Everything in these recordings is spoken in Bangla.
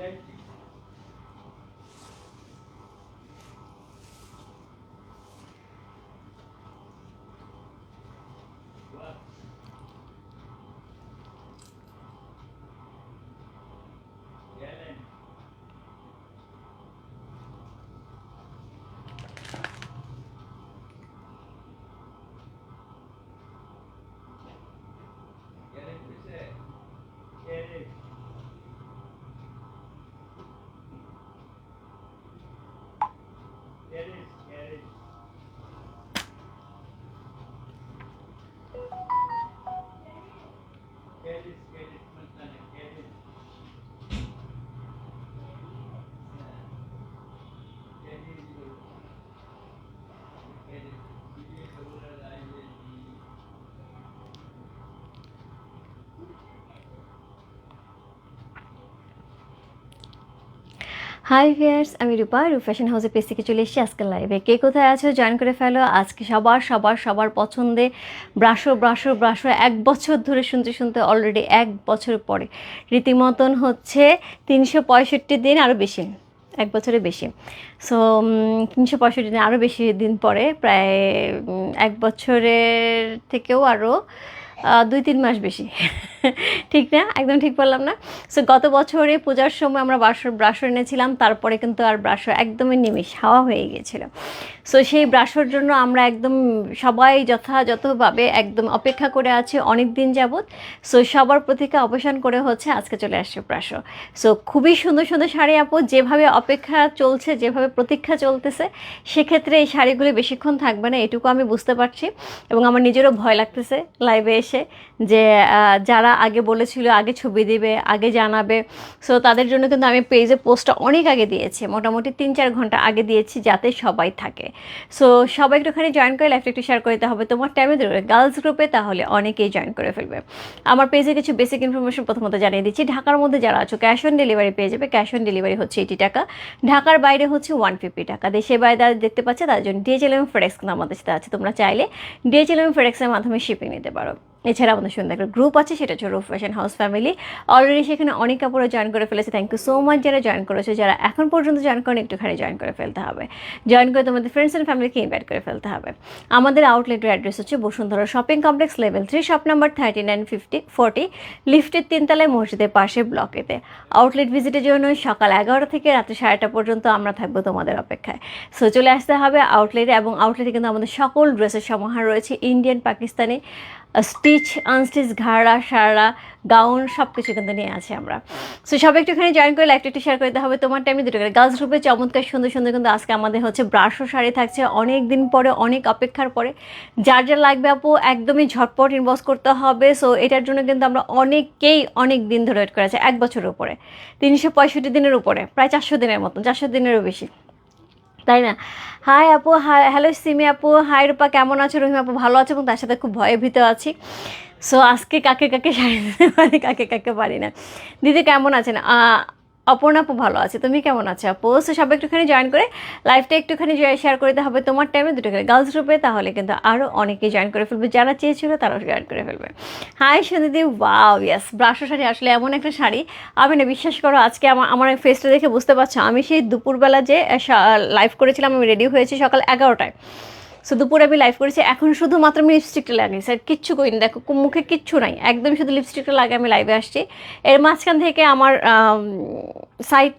that হাই ভিয়ার্স আমি রূপা, রূপ ফ্যাশন হাউসের পেজ থেকে চলে এসেছি আজকে লাইভে কে কোথায় আছো জয়েন করে ফেলো, আজকে সবার সবার সবার পছন্দে ব্রাশো ব্রাশো ব্রাশো এক বছর ধরে শুনতে শুনতে অলরেডি এক বছর পরে। রীতিমতন হচ্ছে তিনশো পঁয়ষট্টি দিন আরও বেশি, এক বছরের বেশি। সো তিনশো পঁয়ষট্টি দিন আরও বেশি দিন পরে, প্রায় এক বছরের থেকেও আরও দুই তিন মাস বেশি। ঠিক না? একদম ঠিক বললাম না? সো গত বছরে পূজার সময় আমরা ব্রাশর ব্রাশর এনেছিলাম, তারপরে কিন্তু আর ব্রাশর একদমই নিমিষ হাওয়া হয়ে গিয়েছিল। সো সেই ব্রাশর জন্য আমরা একদম সবাই যথাযথভাবে একদম অপেক্ষা করে আছি অনেক দিন যাবৎ। সো সবার প্রতীক্ষা অবসান করে হচ্ছে আজকে চলে আসছে ব্রাশর। সো খুবই সুন্দর সুন্দর শাড়ি আপু, যেভাবে অপেক্ষা চলছে, যেভাবে প্রতীক্ষা চলতেছে, সেক্ষেত্রে এই শাড়িগুলি বেশিক্ষণ থাকবে না, এটুকু আমি বুঝতে পারছি। এবং আমার নিজেরও ভয় লাগতেছে লাইভে এসে যে যারা আগে বলেছিল, আগে ছবি দিবে, আগে জানাবে। সো তাদের জন্য কিন্তু আমি পেজে পোস্টটা অনেক আগে দিয়েছি। মোটামুটি তিন চার ঘণ্টা আগে দিয়েছি যাতে সবাই থাকে। সো সবাই একটুখানি জয়েন করে লাইফটা একটু শেয়ার করতে হবে। তোমার টাইমে ধরে গার্লস গ্রুপে তাহলে অনেকেই জয়েন করে ফেলবে। আমার পেজে কিছু বেসিক ইনফরমেশন প্রথমত জানিয়ে দিচ্ছি। ঢাকার মধ্যে যারা আছো ক্যাশ অন ডেলিভারি পেয়ে যাবে। ক্যাশ অন ডেলিভারি হচ্ছে এইটি টাকা। ঢাকার বাইরে হচ্ছে ওয়ান ফিফটি টাকা। দেশের বাইরে যারা দেখতে পাচ্ছে তার জন্য ডিএচএল এবং ফেডেক্স কিন্তু আমাদের সাথে আছে। তোমরা চাইলে ডিএচএল এবং ফেডেক্সের মাধ্যমে শিপিং নিতে পারো। এছাড়া আমাদের সুন্দর একটা গ্রুপ আছে, সেটা হচ্ছে Roof fashion house family already সেখানে অনেক কাপড়ে জয়েন করে ফেলেছে। থ্যাংক ইউ সো মাচ যারা জয়েন করেছে। যারা এখন পর্যন্ত জয়েন করেন, একটুখানি জয়েন করে ফেলতে হবে। জয়েন করে তোমাদের ফ্রেন্ডস অ্যান্ড ফ্যামিলিকে ইনভাইট করে ফেলতে হবে। আমাদের আউটলেটের অ্যাড্রেস হচ্ছে Bashundhara shopping complex level three shop number thirty nine fifty forty লিফটের তিনতলায় মসজিদের পাশে ব্লকেতে আউটলেট ভিজিটের জন্য সকাল এগারোটা থেকে রাত্রি সাড়েটা পর্যন্ত আমরা থাকব তোমাদের অপেক্ষায়। সো চলে আসতে হবে আউটলেটে এবং আউটলেটে কিন্তু আমাদের সকল ড্রেসের সমাহার রয়েছে। ইন্ডিয়ান পাকিস্তানি স্টিচ আনস্টিচ ঘাড়া সারা গাউন সব কিছু কিন্তু নিয়ে আছি আমরা। সো সব একটুখানি জয়েন করে লাইভটা একটু শেয়ার করে দিতে হবে তোমার টাইমে দুটো করে। গার্লস গ্রুপে চমৎকার, সুন্দর সুন্দর কিন্তু আজকে আমাদের হচ্ছে ব্রাশো শাড়ি থাকছে। অনেক দিন পরে, অনেক অপেক্ষার পরে। যার যার লাগবে আপু, একদমই ঝটপট ইনবক্স করতে হবে। সো এটার জন্য কিন্তু আমরা অনেকেই অনেক দিন ধরে ওয়েট করে আছি এক বছরের উপরে। তিনশো পঁয়ষট্টি দিনের উপরে, প্রায় চারশো দিনের মতন, চারশো দিনেরও বেশি। তাই না? হাই আপু হাই হ্যালো সিমি আপু হাই রূপা, কেমন আছো? রহিম আপু ভালো আছো? এবং তার সাথে খুব ভয়ে ভীত আছি। সো আজকে কাকে কাকে শাড়ি পারি কাকে কাকে পারি না? দিদি কেমন আছেন? আহ, অপর্ণা আপু ভালো আছে। তুমি কেমন আছো? আপু সো সবাই একটুখানি জয়েন করে লাইফটা একটুখানি শেয়ার করে দিতে হবে তোমার টাইমে দুটো করে। গার্লস গ্রুপে তাহলে কিন্তু আরও অনেকেই জয়েন করে ফেলবে। যারা চেয়েছিল তারাও জয়েন করে ফেলবে। হাই সন্দিদি ওয়াও ইয়াস ব্রাশো শাড়ি আসলে এমন একটা শাড়ি। আমি না বিশ্বাস করো আজকে আমার আমার ফেসটা দেখে বুঝতে পারছ। আমি সেই দুপুরবেলা যে লাইভ করেছিলাম আমি রেডি হয়েছি সকাল এগারোটায়। সো দুপুরে আমি লাইভ করেছি। এখন শুধুমাত্র আমি লিপস্টিকটা লাগিয়েছি স্যার কিচ্ছু করিনি। দেখো মুখে কিচ্ছু নাই। একদম শুধু লিপস্টিকটা লাগে আমি লাইভে আসছি। এর মাঝখান থেকে আমার সাইড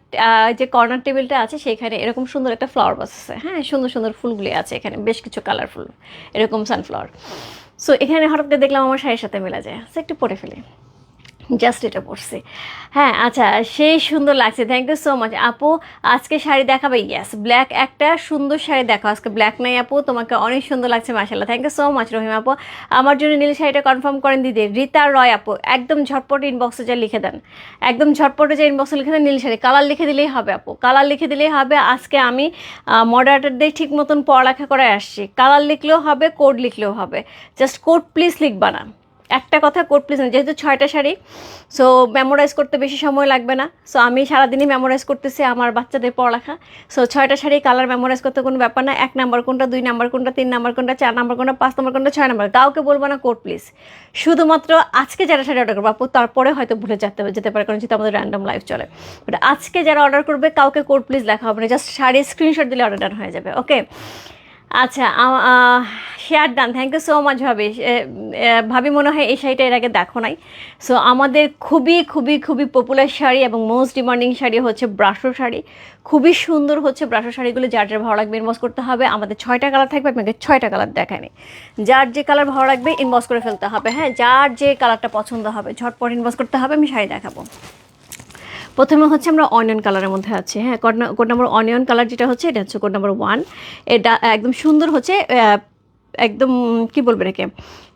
যে কর্নার টেবিলটা আছে, সেখানে এরকম সুন্দর একটা ফ্লাওয়ার বাস আছে। হ্যাঁ সুন্দর সুন্দর ফুলগুলি আছে এখানে। বেশ কিছু কালারফুল এরকম সানফ্লাওয়ার সো এখানে হঠাৎ করে দেখলাম আমার শাড়ির সাথে মেলা যায়। সো একটু পরে ফেলি। জাস্ট এটা পড়ছি হ্যাঁ আচ্ছা সেই সুন্দর লাগছে। থ্যাংক ইউ সো মাচ আপু, আজকে শাড়ি দেখাবে? ইয়াস ব্ল্যাক একটা সুন্দর শাড়ি দেখো। আজকে ব্ল্যাক নাই আপু, তোমাকে অনেক সুন্দর লাগছে মাসাল্লাহ thank you so much Rahim আপু। আমার জন্য নীল শাড়িটা কনফার্ম করেন দিদি। রীতা রয় আপু, একদম ঝটপট ইনবক্সে যা লিখে দেন। একদম ঝটপটে যে ইনবক্সে লিখে দেন, নীল শাড়ি। কালার লিখে দিলেই হবে আপু। কালার লিখে দিলেই হবে। আজকে আমি মডারেটারদের ঠিক মতন পড়ালেখা করে আসছি। কালার লিখলেও হবে কোড লিখলেও হবে। জাস্ট কোড প্লিজ লিখবা না। একটা কথা কোড প্লিজ যেহেতু ছয়টা শাড়ি সো মেমোরাইজ করতে বেশি সময় লাগবে না। সো আমি সারাদিনই মেমোরাইজ করতেছি আমার বাচ্চাদের পড়ালেখা। সো ছয়টা শাড়ি কালার মেমোরাইজ করতে কোনো ব্যাপার না, এক নাম্বার কোনটা, দুই নাম্বার কোনটা, তিন নাম্বার কোনটা, চার নাম্বার কোনটা, পাঁচ নাম্বার কোনটা, ছয় নাম্বার কাউকে বলব না কোড প্লিজ শুধুমাত্র আজকে যারা শাড়ি অর্ডার করব তারপরে হয়তো ভুলে যেতে যেতে পারে কারণ যেহেতু আমাদের র্যান্ডম লাইফ চলে। বাট আজকে যারা অর্ডার করবে, কাউকে কোড প্লিজ লেখা হবে না জাস্ট শাড়ির স্ক্রিনশট দিলে অর্ডার হয়ে যাবে ওকে আচ্ছা share done thank you so much ভাবি। ভাবি মনে হয় এই শাড়িটা এর আগে দেখো নাই। সো আমাদের খুবই খুবই খুবই পপুলার শাড়ি এবং মোস্ট ডিমান্ডিং শাড়ি হচ্ছে ব্রাশো শাড়ি। খুবই সুন্দর হচ্ছে ব্রাশো শাড়িগুলো, যার যার ভালো লাগবে ইনবক্স করতে হবে। আমাদের ছয়টা কালার থাকবে আপনাকে ছয়টা কালার দেখায়নি যার যে কালার ভালো লাগবে ইনবক্স করে ফেলতে হবে হ্যাঁ? যার যে কালারটা পছন্দ হবে, ঝটপট ইনবক্স করতে হবে, আমি শাড়ি দেখাবো। প্রথমে হচ্ছে আমরা অনিয়ন কালারের মধ্যে আছি হ্যাঁ? কোড নাম্বার অনিয়ন কালার যেটা হচ্ছে এটা হচ্ছে কোড নম্বর ওয়ান এটা একদম সুন্দর হচ্ছে একদম কি বলব এটাকে?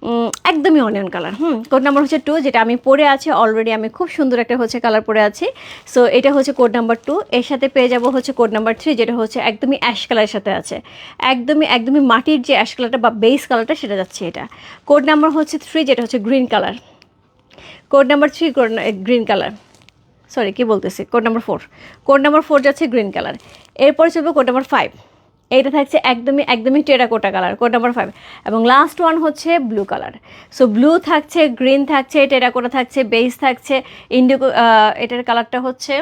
উম, একদমই অনিয়ন কালার হুম? কোড নাম্বার হচ্ছে টু যেটা আমি পরে আছি অলরেডি আমি খুব সুন্দর একটা হচ্ছে কালার পরে আছি। সো এটা হচ্ছে কোড নাম্বার টু এর সাথে পেয়ে যাব হচ্ছে কোড নাম্বার থ্রি যেটা হচ্ছে একদমই অ্যাশ কালারের সাথে আছে। একদমই একদমই মাটির যে অ্যাশ কালারটা বা বেস কালারটা সেটা যাচ্ছে এটা। কোড নাম্বার হচ্ছে থ্রি যেটা হচ্ছে green colour code number three green colour sorry কি বলতেছি? Code number four code number four যাচ্ছে গ্রিন কালার এরপরে চলবে কোড নাম্বার ফাইভ এইটা থাকছে একদমই একদমই terracotta colour code number five এবং লাস্ট ওয়ান হচ্ছে ব্লু কালার সো ব্লু থাকছে গ্রিন থাকছে টেরাকোটা থাকছে বেস থাকছে ইন্ডিগো এটার কালারটা হচ্ছে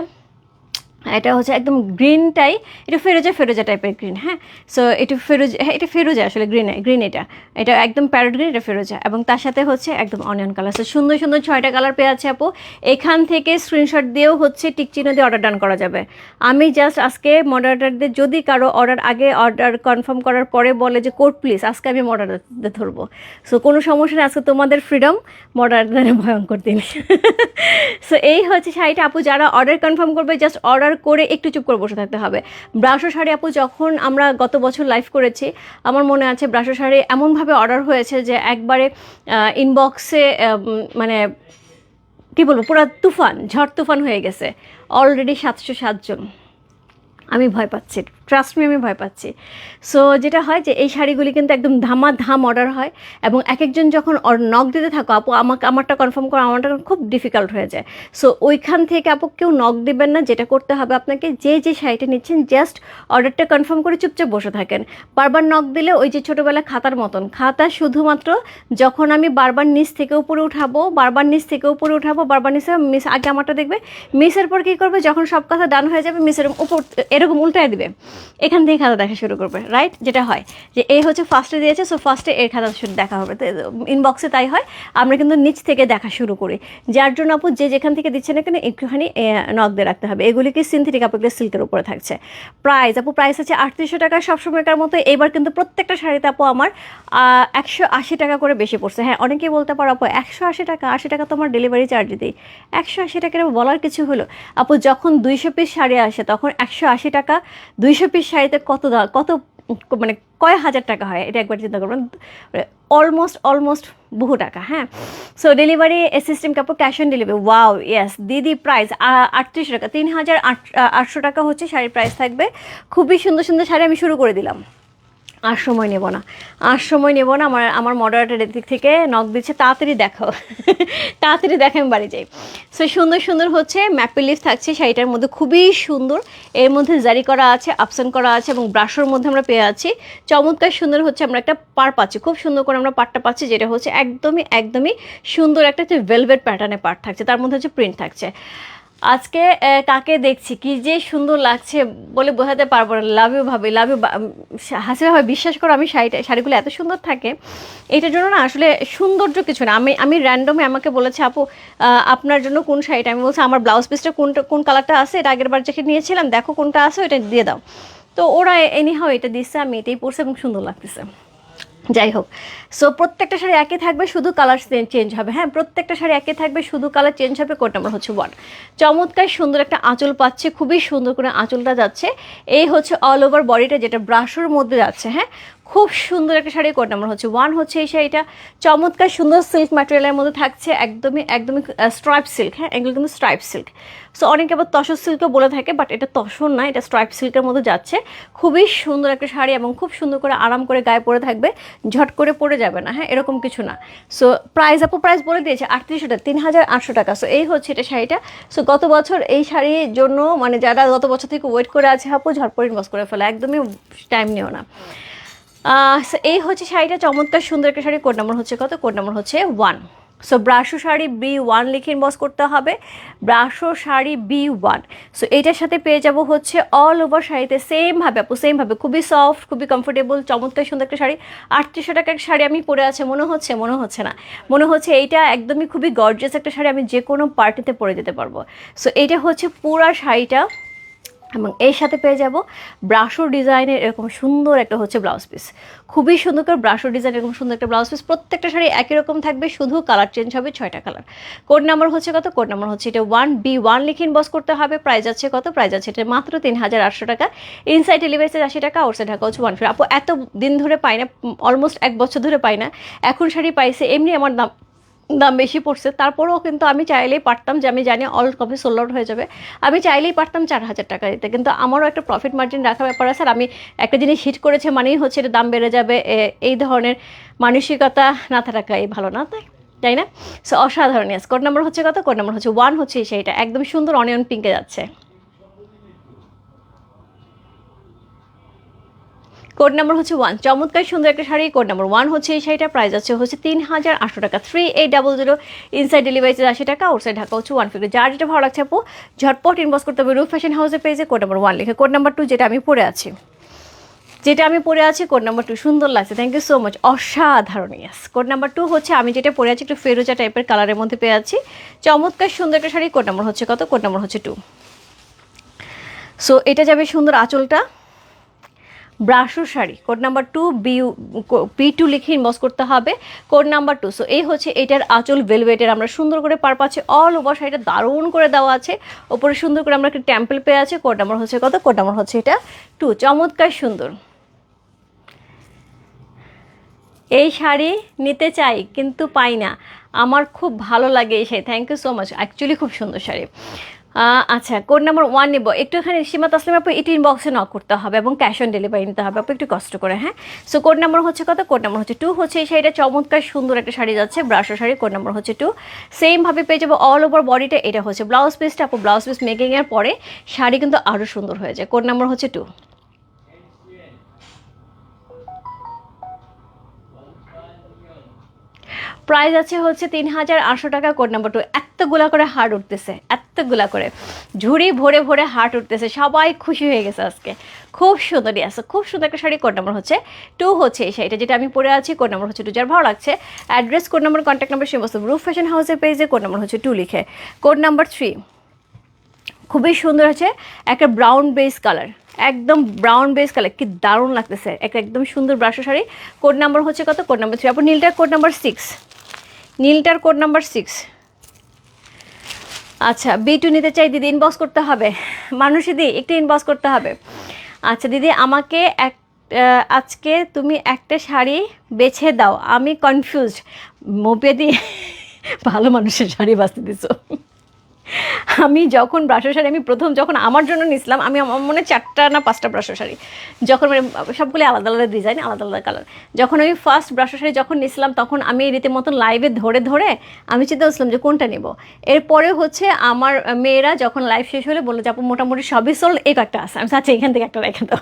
এটা হচ্ছে একদম গ্রিনটাই এটা ফেরোজা ফেরোজা টাইপের গ্রিন হ্যাঁ? সো এটা ফেরোজা হ্যাঁ এটা ফেরোজা আসলে গ্রিন গ্রিন এটা। এটা একদম প্যারট গ্রিন এটা ফেরোজা। এবং তার সাথে হচ্ছে একদম অনিয়ন কালার সো সুন্দর সুন্দর ছয়টা কালার পেয়ে আছে আপু। এখান থেকে স্ক্রিনশট দিয়েও হচ্ছে টিকচিহ্ন দিয়ে অর্ডার ডান করা যাবে। আমি জাস্ট আজকে মডারেটারদের যদি কারও অর্ডার আগে অর্ডার কনফার্ম করার পরে বলে যে, কোড প্লিজ আজকে আমি মডারেটারদের ধরবো। সো কোনো সমস্যা নেই, আজকে তোমাদের ফ্রিডম মডারেটারের ভয়ঙ্কর দিন। সো এই হচ্ছে শাড়িটা আপু, যারা অর্ডার কনফার্ম করবে জাস্ট অর্ডার করে একটু চুপ করে বসে থাকতে হবে। ব্রাশো শাড়ি আপু, যখন আমরা গত বছর লাইভ করেছি, আমার মনে আছে ব্রাশো শাড়ি এমনভাবে অর্ডার হয়েছে যে একবারে ইনবক্সে মানে কী বলব, পুরো তুফান, ঝড় তুফান হয়ে গেছে। অলরেডি সাতশো সাতজন আমি ভয় পাচ্ছি। ট্রাস্ট মি আমি ভয় পাচ্ছি। সো যেটা হয় যে এই শাড়িগুলি কিন্তু একদম ধামা ধাম অর্ডার হয় এবং এক একজন যখন নক দিতে থাকো, আপু আমাকে, আমারটা কনফার্ম করা, আমারটা খুব ডিফিকাল্ট হয়ে যায়। সো ওইখান থেকে আপু কেউ নক দেবেন না, যেটা করতে হবে আপনাকে যে যে শাড়িটা নিচ্ছেন জাস্ট অর্ডারটা কনফার্ম করে চুপচাপ বসে থাকেন। বারবার নক দিলে ওই যে ছোটোবেলা খাতার মতন, খাতা শুধুমাত্র যখন আমি বারবার নিচ থেকে উপরে উঠাবো, বারবার নিচ থেকে উপরে উঠাবো, বারবার নিচে মিস আগে আমারটা দেখবে মিসের পর কী করবে? যখন সব কথা ডান হয়ে যাবে মিসের উপর, এরকম উল্টায় দিবে। এখান থেকে খাতা দেখা শুরু করবে রাইট যেটা হয় যে এই হচ্ছে ফার্স্টে দিয়েছে সো ফার্স্টে এর খাতা দেখা হবে। তো ইনবক্সে তাই হয়। আমরা কিন্তু নিচ থেকে দেখা শুরু করি। যার জন্য আপু যে যেখান থেকে দিচ্ছে না কেন, একটুখানি নক দিয়ে রাখতে হবে। এগুলিকে সিনথেটিক আপুগুলো সিল্কের উপরে থাকছে। প্রাইস আপু প্রাইস আছে আটত্রিশশো টাকা সবসময়কার মতো। এবার কিন্তু প্রত্যেকটা শাড়িতে আপু আমার একশো আশি টাকা করে বেশি পড়ছে। হ্যাঁ অনেকেই বলতে পারো আপু, একশো আশি টাকা আশি টাকা তোমার ডেলিভারি চার্জ দিই। একশো আশি টাকার বলার কিছু হলো? আপু যখন দুইশো পিস শাড়ি আসে, তখন একশো আশি টাকা, দুইশো পিস শাড়িতে কত কত মানে কয় হাজার টাকা হয়? এটা একবার চিন্তা করবেন। অলমোস্ট অলমোস্ট বহু টাকা হ্যাঁ? সো ডেলিভারি সিস্টেম কাপড় cash on delivery wow yes দিদি প্রাইস আটত্রিশ টাকা, তিন হাজার আটশো টাকা হচ্ছে শাড়ির প্রাইস থাকবে। খুবই সুন্দর সুন্দর শাড়ি আমি শুরু করে দিলাম। আর সময় নেব না। আর সময় নেব না, আমার আমার মডারেটারের দিক থেকে নখ দিচ্ছে, তাড়াতাড়ি দেখো তাড়াতাড়ি দেখে আমি বাড়ি যাই। সো সুন্দর সুন্দর হচ্ছে ম্যাপেল লিফ থাকছে, শাড়িটার মধ্যে খুবই সুন্দর। এর মধ্যে জারি করা আছে আপসান করা আছে এবং ব্রাশের মধ্যে আমরা পেয়ে আছি। চমৎকার সুন্দর হচ্ছে আমরা একটা পার পাচ্ছি, খুব সুন্দর করে আমরা পাটটা পাচ্ছি, যেটা হচ্ছে একদমই একদমই সুন্দর একটা হচ্ছে ভেলভেট প্যাটার্নে পাট থাকছে, তার মধ্যে হচ্ছে প্রিন্ট থাকছে। আজকে কাকে দেখছি। কি যে সুন্দর লাগছে বলে বোঝাতে পারব না। লাভ ইউ ভাবি লাভ ইউ ভাই বিশ্বাস করো, আমি শাড়িটা, শাড়িগুলো এত সুন্দর থাকে। এটার জন্য না আসলে সৌন্দর্য কিছু না। আমি আমি র্যান্ডমে আমাকে বলেছে, আপু আপনার জন্য কোন শাড়িটা? আমি বলছি, আমার ব্লাউজ পিসটা কোনটা, কোন কালারটা আছে? এটা আগের বার যেটা নিয়েছিলাম, দেখো কোনটা আছে ওটা দিয়ে দাও। তো ওরা এনিহাও এটা দিচ্ছে, আমি এটাই পরছি এবং সুন্দর লাগতেছে। যাই হোক। সো প্রত্যেকটা শাড়ি একই থাকবে, শুধু কালার চেঞ্জ হবে। হ্যাঁ প্রত্যেকটা শাড়ি একই থাকবে, শুধু কালার চেঞ্জ হবে কোড নাম্বার হচ্ছে ওয়ান চমৎকার সুন্দর একটা আঁচল পাচ্ছে, খুবই সুন্দর করে আঁচলটা যাচ্ছে। এই হচ্ছে অল ওভার বডিটা যেটা ব্রাশের মধ্যে যাচ্ছে হ্যাঁ? খুব সুন্দর একটা শাড়ি কোড নাম্বার হচ্ছে ওয়ান হচ্ছে এই শাড়িটা। চমৎকার সুন্দর সিল্ক ম্যাটেরিয়ালের মধ্যে থাকছে একদমই একদমই স্ট্রাইপ সিল্ক হ্যাঁ এগুলো কিন্তু স্ট্রাইপ সিল্ক সো অনেকে আবার তসর সিল্কও বলে থাকে বাট এটা তসর না, এটা স্ট্রাইপ সিল্কের মধ্যে যাচ্ছে। খুবই সুন্দর একটা শাড়ি এবং খুব সুন্দর করে আরাম করে গায়ে পরে থাকবে, ঝট করে পরে যাবে না হ্যাঁ এরকম কিছু না। সো প্রাইস আপু প্রাইস বলে দিয়েছে আটত্রিশশো টাকা, তিন হাজার আটশো টাকা। সো এই হচ্ছে এটা শাড়িটা। সো গত বছর এই শাড়ির জন্য মানে যারা গত বছর থেকে ওয়েট করে আছে আপু ঝটপট ইনভেস্ট করে ফেলে, একদমই টাইম নিও না। এই হচ্ছে শাড়িটা, চমৎকার, সুন্দর একটা শাড়ি। কোড নাম্বার হচ্ছে কত? কোড নাম্বার হচ্ছে one so brasso sari B one লিখে ইনবক্স করতে হবে। Brasso sari B one so এইটার সাথে পেয়ে যাব হচ্ছে অল ওভার শাড়িতে সেমভাবে আপু সেমভাবে খুবই সফট খুবই কমফোর্টেবল চমৎকার, সুন্দর একটা শাড়ি। আটত্রিশশো টাকার শাড়ি আমি পরে আছে, মনে হচ্ছে মনে হচ্ছে না। মনে হচ্ছে এইটা একদমই খুবই গর্জিয়াস একটা শাড়ি, আমি যে কোনো পার্টিতে পরে যেতে পারব। সো এইটা হচ্ছে পুরা শাড়িটা। এবং এর সাথে পেয়ে যাব ব্রাশো ডিজাইনের এরকম সুন্দর একটা হচ্ছে ব্লাউজ পিস। খুবই সুন্দর করে ব্রাশো ডিজাইন এরকম সুন্দর একটা ব্লাউজ পিস। প্রত্যেকটা শাড়ি একই রকম থাকবে, শুধু কালার চেঞ্জ হবে ছয়টা কালার। কোড নাম্বার হচ্ছে কত? কোড নাম্বার হচ্ছে এটা ওয়ান বি ওয়ান লিখে ইনবক্স করতে হবে। প্রাইস আছে কত? প্রাইস আছে এটা মাত্র তিন হাজার আটশো টাকা। ইনসাইড ডেলিভারিতে আশি টাকা, আউটসাইড ঢাকা হচ্ছে ওয়ান ফির আপু এত দিন ধরে পাই না অলমোস্ট এক বছর ধরে পাই না। এখন শাড়ি পাইছে, এমনি আমার দাম দাম বেশি পড়ছে। তারপরেও কিন্তু আমি চাইলেই পারতাম যে আমি জানি অল কপি সোল্ড আউট হয়ে যাবে। আমি চাইলেই পারতাম চার হাজার টাকা দিতে। কিন্তু আমারও একটা প্রফিট মার্জিন রাখা ব্যাপার আছে। আর আমি একটা জিনিস হিট করেছে মানেই হচ্ছে এটা দাম বেড়ে যাবে। এই ধরনের মানসিকতা না থাকাই ভালো না, তাই তাই না? সো অসাধারণ ইয়াস কোড নাম্বার হচ্ছে কত? কোড নাম্বার হচ্ছে ওয়ান হচ্ছে সেইটা। একদম সুন্দর অনিয়ন পিঙ্কে যাচ্ছে। কোড নাম্বার হচ্ছে ওয়ান চমৎকার সুন্দর একটা শাড়ি। কোড নাম্বার ওয়ান হচ্ছে এই শাড়িটা প্রাইস আছে হচ্ছে তিন হাজার আটশো টাকা। Three eight double zero inside delivery charge আশি টাকা আউটসাইড ঢাকা হচ্ছে ওয়ান ফিফটি যার যেটা ভালো লাগছে আপু, ঝটপট ইনবক্স করতে হবে রুফ ফ্যাশন হাউসের পেজে কোড নাম্বার ওয়ান লিখে। কোড নাম্বার টু যেটা আমি পরে আছি। যেটা আমি পরে আছি কোড নাম্বার টু সুন্দর লাগছে। থ্যাংক ইউ সো মাচ অসাধারণ ইয়াস কোড নাম্বার টু হচ্ছে আমি যেটা পরে আছি, একটু ফেরোজা টাইপের কালারের মধ্যে পেয়ে আছি। চমৎকার সুন্দর একটা শাড়ি। কোড নাম্বার হচ্ছে কত? কোড নাম্বার হচ্ছে টু সো এটা যাবে সুন্দর আঁচলটা। Brasso sari code number two B P two লিখে ইনবক্স করতে হবে কোড নাম্বার টু সো এই হচ্ছে এটার আঁচল ভেলভেটের আমরা সুন্দর করে পার পাচ্ছি অল ওভার শাড়িটা দারুণ করে দেওয়া আছে। ওপরে সুন্দর করে আমরা একটা টেম্পল পেয়ে আছে। কোড নাম্বার হচ্ছে কত? কোড নাম্বার হচ্ছে এটা টু চমৎকার সুন্দর। এই শাড়ি নিতে চাই, কিন্তু পাই না। আমার খুব ভালো লাগে এই sari. Thank you so much actually খুব সুন্দর শাড়ি। আচ্ছা কোড নাম্বার ওয়ান নেব। একটু এখানে সীমা তাসলিম আপু, এটি ইনবক্সে নক করতে হবে এবং ক্যাশ অন ডেলিভারি নিতে হবে। আপু, একটু কষ্ট করে হ্যাঁ? সো কোড নাম্বার হচ্ছে কত? কোড নাম্বার হচ্ছে টু হচ্ছে এই শাড়িটা চমৎকার সুন্দর একটা শাড়ি যাচ্ছে ব্রাশো শাড়ি কোড নাম্বার হচ্ছে টু সেমভাবে পেয়ে যাব অল ওভার বডিটা এটা হচ্ছে ব্লাউজ পিসটা আপু ব্লাউজ পিস মেকিংয়ের পরে শাড়ি কিন্তু আরও সুন্দর হয়ে যায়। কোড নাম্বার হচ্ছে টু প্রাইস আছে হচ্ছে তিন হাজার আটশো টাকা, কোড নাম্বার টু এতগুলা করে হার্ট উঠতেছে এতগুলা করে। ঝুড়ি ভরে ভরে হার্ট উঠতেছে, সবাই খুশি হয়ে গেছে আজকে। খুব সুন্দর আছে, খুব সুন্দর একটা শাড়ি, কোড নাম্বার হচ্ছে টু হচ্ছে এই শাড়িটা, যেটা আমি পরে আছি, কোড নাম্বার হচ্ছে টু যার ভালো লাগছে। Address code number contact number সমস্ত রুফ ফ্যাশন হাউসের পেজে কোড নাম্বার হচ্ছে টু লিখে। কোড নাম্বার থ্রি খুবই সুন্দর আছে, একটা ব্রাউন বেস কালার একদম ব্রাউন বেস কালার কি দারুণ লাগতেছে, একটা একদম সুন্দর ব্রাশো শাড়ি। কোড নাম্বার হচ্ছে কত? কোড নাম্বার থ্রি আপনার নীলটার কোড নাম্বার সিক্স নীলটার কোড নাম্বার সিক্স আচ্ছা বি টু নিতে চাই, দিদি ইনবক্স করতে হবে। মানুষ দিদি একটু ইনবক্স করতে হবে। আচ্ছা দিদি, আমাকে এক আজকে তুমি একটা শাড়ি বেছে দাও। আমি কনফিউজড মোপে দিয়ে ভালো মানুষের শাড়ি বাঁচতে দিছো। আমি যখন ব্রাশো শাড়ি, আমি প্রথম যখন আমার জন্য নিছিলাম, আমি আমার মনে চারটা না পাঁচটা ব্রাশো শাড়ি। যখন মানে সবগুলো আলাদা আলাদা ডিজাইন আলাদা আলাদা কালার যখন আমি ফার্স্ট ব্রাশো শাড়ি যখন নিছিলাম, তখন আমি রীতিমতন লাইভে ধরে ধরে আমি চিন্তা করছিলাম যে কোনটা নেব। এরপরে হচ্ছে আমার মেয়েরা যখন লাইভ শেষ হলে বলল যে, আপু, মোটামুটি সবই সোল্ড এই কয়েকটা আছে, আমি চাচ্ছি এখান থেকে একটা রেখে দাও।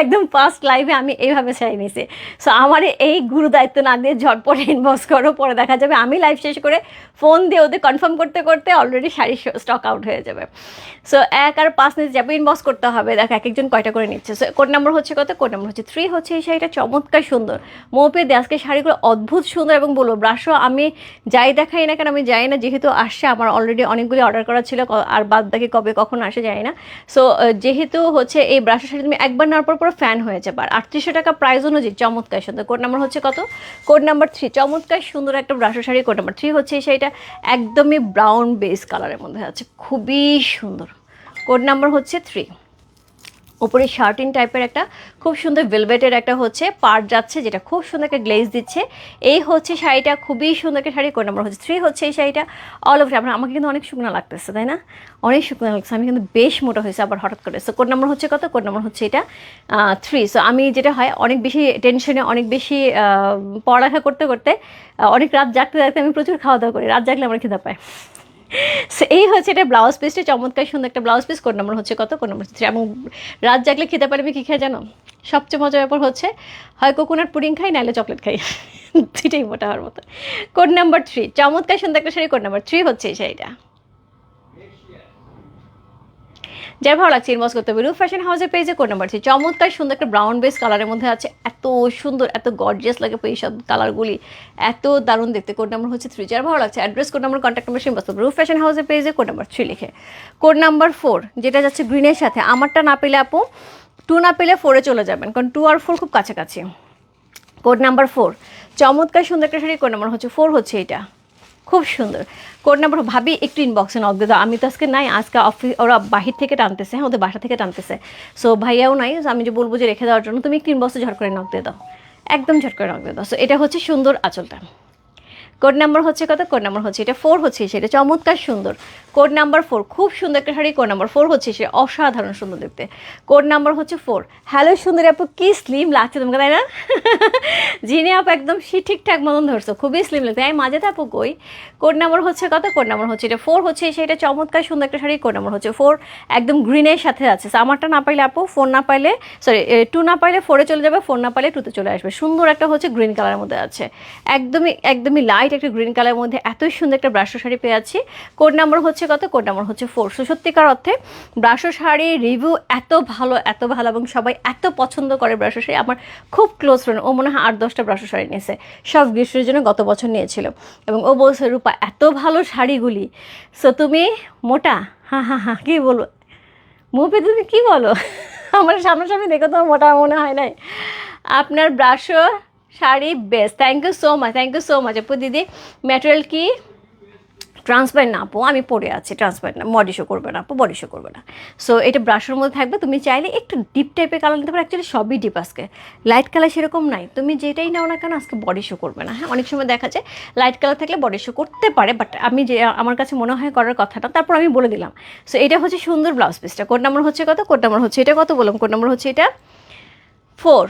একদম ফার্স্ট লাইভে আমি এইভাবে শাড়ি নিয়েছি সো আমার এই গুরু দায়িত্ব না দিয়ে ঝটপট ইনবক্স করো, পরে দেখা যাবে। আমি লাইভ শেষ করে ফোন দিয়ে ওদের কনফার্ম করতে করতে অলরেডি শাড়ি স্টক আউট হয়ে যাবে। সো এক আর পাঁচ নিতে যাবে ইনবক্স করতে হবে। দেখো এক একজন কয়টা করে নিচ্ছে? সো কোড নাম্বার হচ্ছে কত? কোড নাম্বার হচ্ছে থ্রি হচ্ছে এই শাড়িটা। চমৎকার সুন্দর। মোপে আজকে শাড়িগুলো অদ্ভুত সুন্দর এবং বলব ব্রাশও আমি যাই দেখাই না কেন, আমি যাই না। যেহেতু আসছে, আমার অলরেডি অনেকগুলি অর্ডার করা ছিল আর বাদ বাকি কবে কখন আসে যায় না। সো যেহেতু হচ্ছে এই ব্রাশের শাড়ি তুমি একবার নেওয়ার পর পুরো ফ্যান হয়ে যাবে। আর আটত্রিশশো টাকা প্রাইস অনুযায়ী চমৎকার সুন্দর। কোড নাম্বার হচ্ছে কত? কোড নাম্বার থ্রি চমৎকার সুন্দর একটা brasso sari code number three হচ্ছে সেইটা একদমই ব্রাউন বেস কালারের মধ্যে আছে। খুবই সুন্দর। কোড নাম্বার হচ্ছে থ্রি উপরে শার্টিন টাইপের একটা খুব সুন্দর ভেলভেটের একটা হচ্ছে পার্ট যাচ্ছে, যেটা খুব সুন্দর একটা গ্লেজ দিচ্ছে। এই হচ্ছে শাড়িটা, খুবই সুন্দর একটা শাড়ি। কোন নম্বর হচ্ছে থ্রি হচ্ছে এই শাড়িটা। অল ওভার আপনার আমাকে কিন্তু অনেক শুকনো লাগতেছে, তাই না? অনেক শুকনো লাগছে আমি কিন্তু বেশ মোটা হয়েছে আবার হঠাৎ করে। সো কোন নম্বর হচ্ছে কত? কোন নম্বর হচ্ছে এটা? থ্রি সো আমি যেটা হয়, অনেক বেশি টেনশনে অনেক বেশি পড়ালেখা করতে করতে অনেক রাত জাগতে জাগতে আমি প্রচুর খাওয়া দাওয়া করি। রাত জাগলে আমার খিদা পায়। সো এই হচ্ছে এটা ব্লাউজ পিসটা চমৎকার সুন্দর একটা ব্লাউজ পিস কোন নম্বর হচ্ছে কত? কোন নম্বর থ্রি এবং রাত জাগলে খেতে পারবে কী খেয়ে জানো? সবচেয়ে মজার ব্যাপার হচ্ছে, হয় কোকোনাট পুডিং খাই, নাহলে চকলেট খাই। দুইটাই মোটা হওয়ার মতো। কোড নাম্বার থ্রি চমৎকার সুন্দর একটা শাড়ি কোড নাম্বার থ্রি হচ্ছে এই শাড়িটা। যার ভালো লাগছে ইনবক্স করতে হবে। ফ্যাশন হাউসের পেজে কোড নাম্বার চমৎকার সুন্দর একটা ব্রাউন বেস কালারের মধ্যে আছে। এত সুন্দর, এত গর্জিয়াস লাগে এই সব কালারগুলি এত দারুণ দেখতে। কোড নাম্বার হচ্ছে থ্রি যার ভালো লাগছে address code number contact number inbox করতে রূপ ফ্যাশন হাউসের পেজে কোড নাম্বার থ্রি লিখে। কোড নাম্বার ফোর যেটা যাচ্ছে গ্রিনের সাথে। আমারটা না পেলে আপু টু না পেলে ফোরে চলে যাবেন, কারণ টু আর ফোর খুব কাছাকাছি। কোড নাম্বার ফোর চমৎকার সুন্দর একটা শাড়ি কোড নাম্বার হচ্ছে ফোর হচ্ছে এটা খুব সুন্দর। কোড নাম্বার ভাবি, একটু ইনবক্সে নক দিয়ে দাও। আমি তো আজকে নাই, আজকে অফিস ওরা বাহির থেকে টানতেছে হ্যাঁ ওদের বাসা থেকে টানতেছে। সো ভাইয়াও নাই আমি যে বলব যে রেখে দেওয়ার জন্য, তুমি একটু ইনবক্সে ঝট করে নক দিয়ে দাও। একদম ঝট করে নক দিয়ে দাও। সো এটা হচ্ছে সুন্দর আঁচলটা। কোড নাম্বার হচ্ছে কত? কোড নাম্বার হচ্ছে এটা ফোর হচ্ছে সেটা চমৎকার সুন্দর। কোড নাম্বার ফোর খুব সুন্দর একটা শাড়ি। কোড নাম্বার ফোর হচ্ছে সে অসাধারণ সুন্দর দেখতে। কোড নাম্বার হচ্ছে ফোর হ্যালো সুন্দর আপু কি স্লিম লাগছে তোমাকে তাই না? জিনে আপু একদম সে ঠিকঠাক মতন ধরছো খুবই স্লিম লাগছে। আমি মাঝে আপু কই? কোড নাম্বার হচ্ছে কত? কোড নাম্বার হচ্ছে এটা ফোর হচ্ছে সেটা চমৎকার সুন্দর একটা শাড়ি। কোড নাম্বার হচ্ছে ফোর একদম গ্রিনের সাথে আছে। So, আমারটা না পাইলে আপু ফোর না পাইলে সরি টু না পাইলে ফোরে চলে যাবে ফোর না পাইলে টুতে চলে আসবে। সুন্দর একটা হচ্ছে গ্রিন কালারের মধ্যে আছে। একদমই একদমই লাইট একটা গ্রিন কালারের মধ্যে এতই সুন্দর একটা ব্রাশো শাড়ি পেয়ে আছি কোড নাম্বার হচ্ছে কত? কোড নাম্বার হচ্ছে ফোর সো সত্যিকার অর্থে ব্রাশো শাড়ি রিভিউ এত ভালো এত ভালো এবং সবাই এত পছন্দ করে ব্রাশো শাড়ি। আমার খুব ক্লোজ ফ্রেন্ড ও মনে হয় আট দশটা ব্রাশো শাড়ি নিয়েছে। সব গ্রীষ্মের জন্য গত বছর নিয়েছিল। এবং ও বলছে, রূপা, এত ভালো শাড়িগুলি। সো তুমি মোটা? হ্যাঁ হ্যাঁ হ্যাঁ কী বলব? মুভি তুমি কী বলো? আমার সামনাসামনি দেখে তো মোটা মনে হয় নাই। আপনার brasso sari best thank you so much thank you so much আপু, দিদি। ম্যাটেরিয়াল কি? ট্রান্সপারেন্ট না, আপু, আমি পরে আছি ট্রান্সপারেন্ট না বডি শো করবে না, আপু বডি শো করবে না। সো এটা ব্রাশের মধ্যে থাকবে, তুমি চাইলে একটু ডিপ টাইপের কালার নিতে পারো অ্যাকচুয়ালি সবই ডিপ আজকে। লাইট কালার সেরকম নাই, তুমি যেটাই নাও না কেন আজকে বডি শো করবে না হ্যাঁ? অনেক সময় দেখা যায় লাইট কালার থাকলে বডি শো করতে পারে বাট আমি যে, আমার কাছে মনে হয় করার কথাটা, তারপর আমি বলে দিলাম। সো এটা হচ্ছে সুন্দর ব্লাউজ পিসটা কোড নাম্বার হচ্ছে কত? কোড নাম্বার হচ্ছে এটা কত বললাম? কোড নাম্বার হচ্ছে এটা? ফোর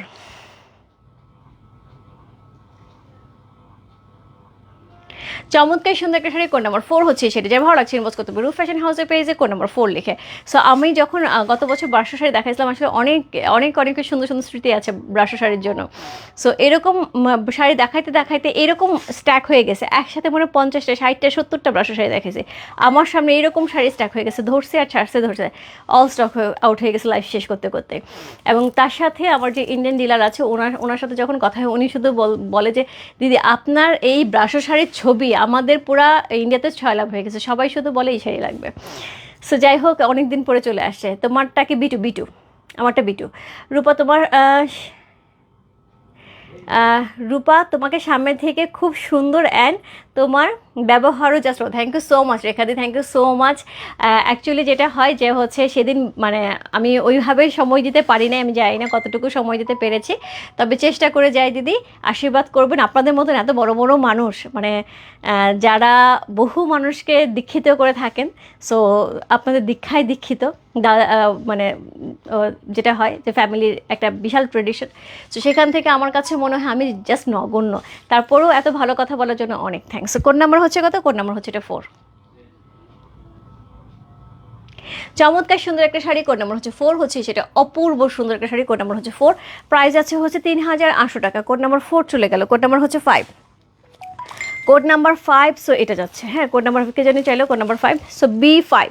চমৎকার, সুন্দর একটা শাড়ি, কোড নাম্বার ফোর হচ্ছে সেটা যে ভালো লাগছে ইনবক্স করতে রুফ ফ্যাশন হাউসের পেজে কোড নাম্বার ফোর লিখে। সো আমি যখন গত বছর ব্রাশো শাড়ি দেখাইছিলাম, আসলে অনেক অনেক অনেক সুন্দর সুন্দর স্মৃতি আছে ব্রাশো শাড়ির জন্য। সো এরকম শাড়ি দেখাইতে দেখাইতে এরকম স্ট্যাক হয়ে গেছে। একসাথে মনে পঞ্চাশটা, ষাটটা, সত্তরটা ব্রাশো শাড়ি দেখেছি আমার সামনে এরকম শাড়ি স্ট্যাক হয়ে গেছে, ধরছে আর ছাড়ছে, ধরছে। অল স্টক হয়ে আউট হয়ে গেছে লাইফ শেষ করতে করতে। এবং তার সাথে আমার যে ইন্ডিয়ান ডিলার আছে, ওনার ওনার সাথে যখন কথা হয়, উনি শুধু বলে যে, দিদি, আপনার এই ব্রাশো শাড়ির ছবি আমাদের পুরা ইন্ডিয়াতে ছয় লাভ হয়ে গেছে। সবাই শুধু বলে এই লাগবে। সো যাই হোক অনেক দিন পরে চলে আসছে। তোমারটাকে বিটু? B two. আমারটা বিটু। রূপা, তোমার রূপা, তোমাকে সামনে থেকে খুব সুন্দর অ্যান্ড তোমার ব্যবহারও just thank you so much রেখাদি thank you so much actually যেটা হয় যে হচ্ছে সেদিন মানে আমি ওইভাবে সময় দিতে পারি না আমি জানি না কতটুকু সময় দিতে পেরেছি। তবে চেষ্টা করে যাই দিদি, আশীর্বাদ করবেন। আপনাদের মতন এত বড় বড় মানুষ মানে যারা বহু মানুষকে দীক্ষিত করে থাকেন সো আপনাদের দীক্ষায় দীক্ষিত। দা- আহ, মানে যেটা হয় যে ফ্যামিলির একটা বিশাল ট্রেডিশন তো সেখান থেকে আমার কাছে মনে হয় আমি জাস্ট নগণ্য। তারপরেও এত ভালো কথা বলার জন্য অনেক থ্যাংকস কোন নাম্বার হচ্ছে কত? কোন নাম্বার হচ্ছে এটা ফোর চমৎকার সুন্দর একটা শাড়ি কোড নাম্বার হচ্ছে ফোর হচ্ছে সেটা অপূর্ব সুন্দর একটা শাড়ি কোড নাম্বার হচ্ছে ফোর প্রাইস আছে হচ্ছে তিন হাজার আটশো টাকা। কোড নাম্বার ফোর চলে গেল কোড নাম্বার হচ্ছে five code number five so এটা যাচ্ছে। হ্যাঁ কোড নাম্বার কে জানি চাইলো code number five so B five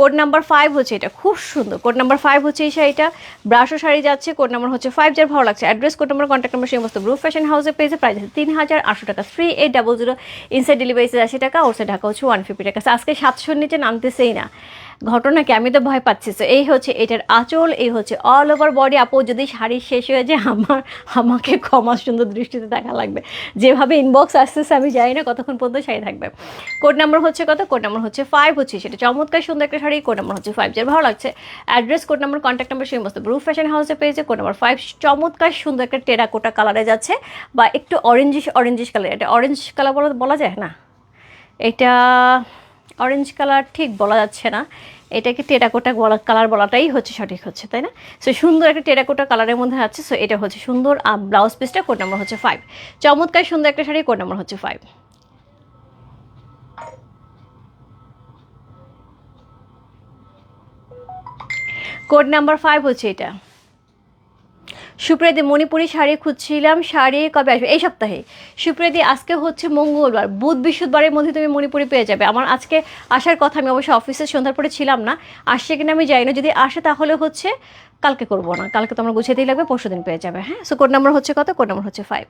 code number five হচ্ছে এটা। খুব সুন্দর। কোড নাম্বার ফাইভ হচ্ছে এই শাড়িটা ব্রাশো শাড়ি যাচ্ছে, কোড নাম্বার হচ্ছে ফাইভ যার ভালো লাগছে। Address code number contact number সমস্ত গ্রুপ ফ্যাশন হাউসের পেজে প্রাইস আছে তিন হাজার আটশো টাকা। Three eight double zero inside delivery আশি টাকা ওর ঢাকা হচ্ছে ওয়ান ফিফটি টাকা। আজকে সাতশোর নিচে নামতেছেই না। ঘটনা কি আমি তো ভয় পাচ্ছি। তো এই হচ্ছে এটার আঁচল, এই হচ্ছে অল ওভার বডি আপু, যদি শাড়ি শেষ হয়ে যায়, আমার, আমাকে ক্ষমা সুন্দর দৃষ্টিতে দেখা লাগবে। যেভাবে ইনবক্স আসতেছে, আমি জানি না কতক্ষণ পর্যন্ত শাড়ি থাকবে। কোড নাম্বার হচ্ছে কত? কোড নাম্বার হচ্ছে ফাইভ হচ্ছে সেটা চমৎকার, সুন্দর একটা শাড়ি। কোড নাম্বার হচ্ছে ফাইভ যার ভালো লাগছে। Address code number contact number সেই মস্ত ব্রু ফ্যাশন হাউসে পেয়েছে। কোড নাম্বার ফাইভ চমৎকার, সুন্দর একটা টেরাকোটা কালারে যাচ্ছে। বা একটু অরেঞ্জিশ অরেঞ্জিশ কালার এটা অরেঞ্জ কালার বলা যায় না? এটা অরেঞ্জ কালার ঠিক বলা যাচ্ছে না। এটাকে টেরাকোটা কালার বলাটাই হচ্ছে সঠিক হচ্ছে, তাই না? সো সুন্দর একটা টেরাকোটা কালারের মধ্যে আছে সো এটা হচ্ছে সুন্দর আর ব্লাউজ পিসটা কোড নাম্বার হচ্ছে ফাইভ চমৎকার সুন্দর একটা শাড়ি কোড নাম্বার হচ্ছে ফাইভ কোড নাম্বার ফাইভ হচ্ছে এটা। সুপ্রিয়াদি মণিপুরি শাড়ি খুঁজছিলাম, শাড়ি কবে আসবে? এই সপ্তাহে। সুপ্রিয়াদি, আজকে হচ্ছে মঙ্গলবার। বুধ, বৃহস্পতিবারের মধ্যে তুমি মণিপুরি পেয়ে যাবে। আমার আজকে আসার কথা, আমি অবশ্যই অফিসে সন্ধ্যার পরে ছিলাম না। আসছে কিনা আমি যাই না। যদি আসে তাহলে হচ্ছে কালকে করব না। কালকে তোমার গুছিয়ে দিয়ে লাগবে পরশু দিন পেয়ে যাবে। হ্যাঁ? সো কোড নাম্বার হচ্ছে কত? কোড নাম্বার হচ্ছে ফাইভ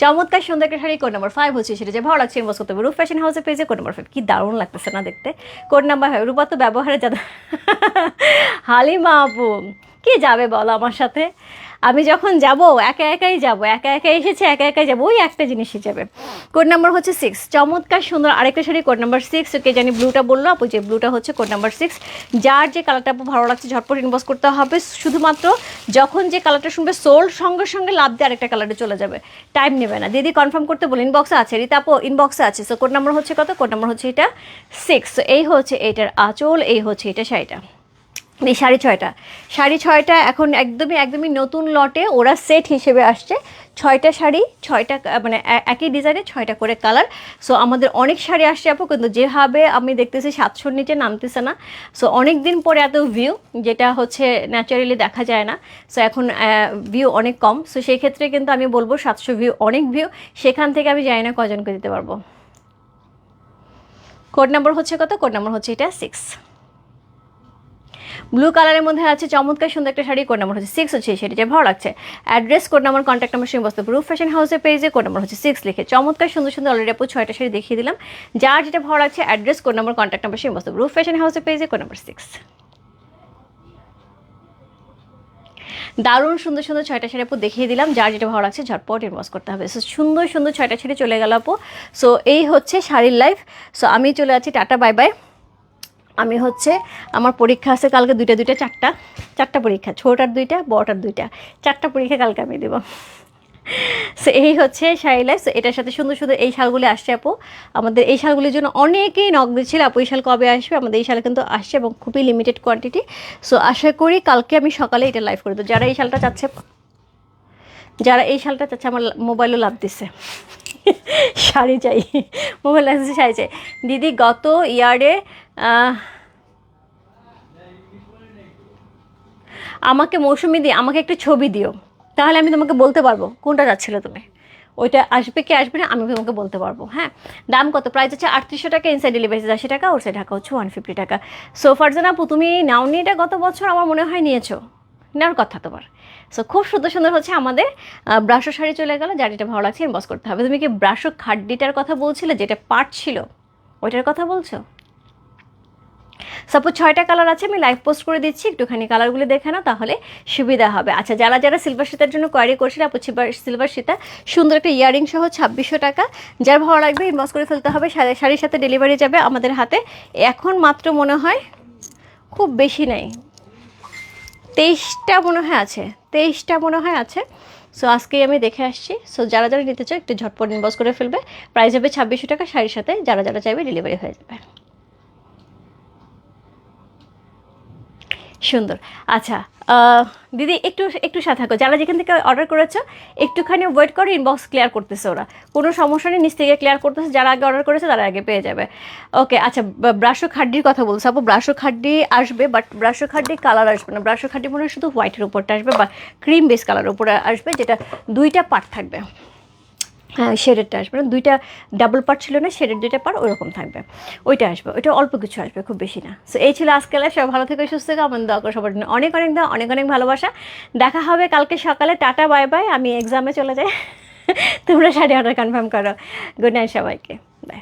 চমৎকার সুন্দর একটা শাড়ি কোড নাম্বার ফাইভ হচ্ছে সেটা যে ভালো লাগছে ইনভেস্ট করতে হবে। রূপ ফ্যাশন হাউসে পেয়েছে কোড নাম্বার ফাইভ কি দারুণ লাগতেছে না দেখতে। কোড নাম্বার ফাইভ রুপাত ব্যবহারে যাদা হালিমা আপু কে যাবে বলো আমার সাথে? আমি যখন যাব, একা একাই যাব, একা একা এসেছে, একা একাই যাব, ওই একটা জিনিসই যাবে কোড নাম্বার হচ্ছে সিক্স চমৎকার সুন্দর আরেকটা শাড়ি কোড নাম্বার সিক্স কে জানি ব্লুটা বলল, আপু যে ব্লুটা হচ্ছে কোড নাম্বার সিক্স যার যে কালারটা আপু ভালো লাগছে, ঝটপট ইনভেস্ট করতে হবে। শুধুমাত্র যখন যে কালারটা শুনবে সোল সঙ্গে সঙ্গে লাভ দিয়ে আরেকটা কালারে চলে যাবে। টাইম নেবে না। দিদি কনফার্ম করতে বলে ইনবক্সে আছে, রিতা আপু ইনবক্সে আছে। সো কোড নাম্বার হচ্ছে কত? কোড নাম্বার হচ্ছে এটা সিক্স এই হচ্ছে এটার আঁচল, এই হচ্ছে এটা শাড়িটা। এই সাড়ে ছয়টা। সাড়ে ছয়টা এখন একদমই একদমই নতুন লটে ওরা সেট হিসেবে আসছে। ছয়টা শাড়ি, ছয়টা মানে একই ডিজাইনে ছয়টা করে কালার সো আমাদের অনেক শাড়ি আসছে আপু, কিন্তু যেভাবে আমি দেখতেছি সাতশোর নিচে নামতেছে না। সো অনেক দিন পরে এত ভিউ যেটা হচ্ছে ন্যাচারালি দেখা যায় না। সো এখন ভিউ অনেক কম। সো সেই ক্ষেত্রে কিন্তু আমি বলব সাতশো ভিউ অনেক ভিউ সেখান থেকে আমি জানি না কজনকে দিতে পারব। কোড নাম্বার হচ্ছে কত? কোড নাম্বার হচ্ছে এটা সিক্স ব্লু কালারের মধ্যে আছে চমৎকার সুন্দর একটা শাড়ি কোড নাম্বার হচ্ছে সিক্স হচ্ছে সেটি যে ভালো লাগছে। Address code number contact number সেই বস্তু রূপ ফ্যাশন হাউসের পেজে কোড নাম্বার হচ্ছে সিক্স লিখে। চমৎকার সুন্দর সুন্দর অলরেডি আপু ছয়টা শাড়ি দেখিয়ে দিলাম। যার যেটা ভালো লাগছে address code number contact number সেই বস্তু রূপ ফ্যাশন হাউসের পেজে কোড নাম্বার সিক্স দারুণ সুন্দর সুন্দর ছয়টা শাড়ি আপু দেখিয়ে দিলাম। যার যেটা ভালো লাগছে, ঝটপট ইনভেস্ট করতে হবে। সো সুন্দর সুন্দর ছয়টা শাড়ি চলে গেল আপু। সো এই হচ্ছে শাড়ির লাইফ সো আমি চলে আছি, টাটা বাই বাই আমি হচ্ছে আমার পরীক্ষা আছে কালকে দুইটা দুইটা, চারটা। চারটা পরীক্ষা ছোটার দুইটা, বড়টার দুইটা। চারটা পরীক্ষা কালকে আমি দেবো। সো এই হচ্ছে শাড়ি লাইফ এটার সাথে সুন্দর সুন্দর এই শালগুলি আসছে, আপু। আমাদের এই শালগুলির জন্য অনেকেই নক দিচ্ছিল, আপু, এই শাল কবে আসবে? আমাদের এই শাল কিন্তু আসছে এবং খুবই লিমিটেড কোয়ান্টিটি সো আশা করি কালকে আমি সকালে এটা লাইভ করে দেবো। যারা এই শালটা চাচ্ছে যারা এই শালটা চাচ্ছে, আমার মোবাইলও লাভ দিচ্ছে শাড়ি চাই, মোবাইল লাগছে শাড়ি চাই। দিদি, গত ইয়ারে আমাকে মৌসুমি দিয়ে আমাকে একটা ছবি দিও। তাহলে আমি তোমাকে বলতে পারব, কোনটা যাচ্ছিল তুমি? ওইটা আসবে কি আসবে না, আমি তোমাকে বলতে পারব হ্যাঁ? দাম কত? প্রাইস হচ্ছে আটত্রিশশো টাকা ইনসাইড ডেলিভারি আশি টাকা ওর সাইড ঢাকা হচ্ছে ওয়ান ফিফটি টাকা। সো ফারজান আপু, তুমি নাওনি এটা গত বছর আমার মনে হয় নিয়েছো। নেওয়ার কথা তোমার। সো খুব সুন্দর সুন্দর হচ্ছে আমাদের ব্রাশো শাড়ি চলে গেল, যার যেটা ভালো লাগছে বস করতে হবে। তুমি কি ব্রাশো খাড্ডিটার কথা বলছিলে, যেটা পার্ট ছিল? ওইটার কথা বলছো? সাপোজ ছয়টা কালার আছে, আমি লাইভ পোস্ট করে দিচ্ছি, একটুখানি কালারগুলো দেখে না তাহলে সুবিধা হবে। আচ্ছা যারা যারা সিলভার সীতার জন্য কোয়ারি করছেন আপু সিলভার সীতা, সুন্দর একটা ইয়ারিং সহ ছাব্বিশশো টাকা, যার ভালো লাগবে ইনবক্স করে ফেলতে হবে, শাড়ি- শাড়ির সাথে ডেলিভারি যাবে আমাদের হাতে। এখন মাত্র মনে হয়, খুব বেশি নেই। তেইশটা মনে হয় আছে, তেইশটা মনে হয় আছে। সো আজকেই আমি দেখে আসছি। সো যারা যারা নিতে চায় একটু ঝটপট ইনবক্স করে ফেলবে। প্রাইস হবে ছাব্বিশশো টাকা, শাড়ির সাথে যারা যারা চাইবে ডেলিভারি হয়ে যাবে। সুন্দর। আচ্ছা দিদি, একটু একটু সাথে থাকো। যারা যেখান থেকে অর্ডার করেছ, একটুখানি ওয়েট করো ইনবক্স ক্লিয়ার করতেছে ওরা। কোনো সমস্যা নেই, নিচ থেকে ক্লিয়ার করতেছে, যারা আগে অর্ডার করেছে, তারা আগে পেয়ে যাবে। ওকে আচ্ছা ব্রাশো খাড্ডির কথা বলছো। আপু ব্রাশো খাড্ডি আসবে বাট ব্রাশো খাড্ডি কালার আসবে না। ব্রাশো খাড্ডি মনে হয় শুধু হোয়াইটের উপরটা আসবে, বা ক্রিম বেস কালার উপরে আসবে, যেটা দুইটা পার্ট থাকবে। হ্যাঁ শেডেরটা আসবে না। দুইটা ডাবল পার্ট ছিল না শেডেড দুইটা পার্ট ওরকম থাকবে। ওইটা আসবে, ওইটা অল্প কিছু আসবে, খুব বেশি না। সো এই ছিল আজকে লাইফ সবাই ভালো থেকে, সুস্থ থেকে। আমার দোয়া করে সবার জন্য অনেক অনেক দা অনেক অনেক ভালোবাসা। দেখা হবে কালকে সকালে। টাটা বাই বাই আমি এক্সামে চলে যাই। তোমরা সাড়ে আটটা কনফার্ম করো। গুড নাইট সবাইকে। বাই